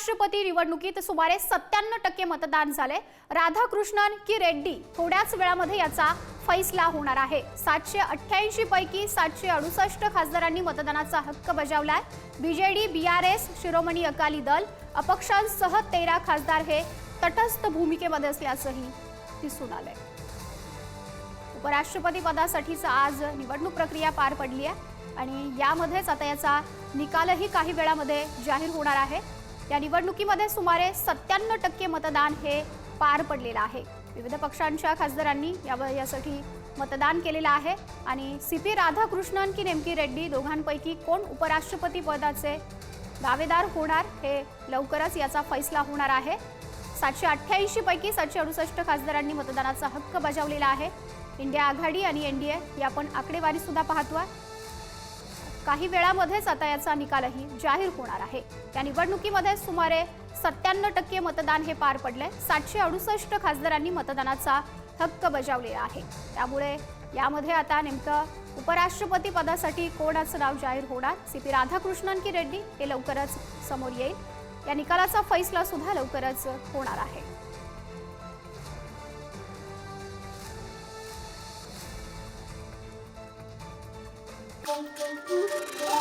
उपराष्ट्रपती निवडणुकीत सुमारे सत्त्याण्णव टक्के मतदान झाले राधाकृष्णन की रेड्डी थोड्याच वेळामध्ये याचा फैसला होणार आहे. सातशे अठ्ठ्याऐंशी पैकी सातशे अडुसष्ट खासदारांनी मतदानाचा हक्क बजावलाय. बीजेडी बीआरएस शिरोमणी अकाली दल अपक्षांसह तेरा खासदार हे तटस्थ भूमिकेमध्ये असल्याचंही दिसून आलंय. उपराष्ट्रपती पदासाठीच आज निवडणूक प्रक्रिया पार पडली आहे आणि यामध्येच आता याचा निकालही काही वेळामध्ये जाहीर होणार आहे. या निवडणुकीमध्ये सुमारे सत्त्याण्णव टक्के मतदान हे पार पडलेलं आहे. विविध पक्षांच्या खासदारांनी या यासाठी मतदान केलेलं आहे आणि सी पी राधाकृष्णन की नेमकी रेड्डी दोघांपैकी कोण उपराष्ट्रपती पदाचे दावेदार होणार हे लवकरच याचा फैसला होणार आहे. सातशे अठ्ठ्याऐंशी पैकी सातशे अडुसष्ट खासदारांनी मतदानाचा हक्क बजावलेला आहे. इंडिया आघाडी आणि एन डी ए या आपण आकडेवारी सुद्धा आहे काही वेळामध्येच आता याचा निकालही जाहीर होणार आहे. या निवडणुकीमध्ये सुमारे सत्त्याण्णव टक्के मतदान हे पार पडले सातशे अडुसष्ट खासदारांनी मतदानाचा हक्क बजावलेला आहे. त्यामुळे यामध्ये आता नेमकं उपराष्ट्रपती पदासाठी कोणाचं नाव जाहीर होणार? सी पी राधाकृष्णन की रेड्डी? हे लवकरच समोर येईल. या निकालाचा फैसला सुद्धा लवकरच होणार आहे. pom pom pom pom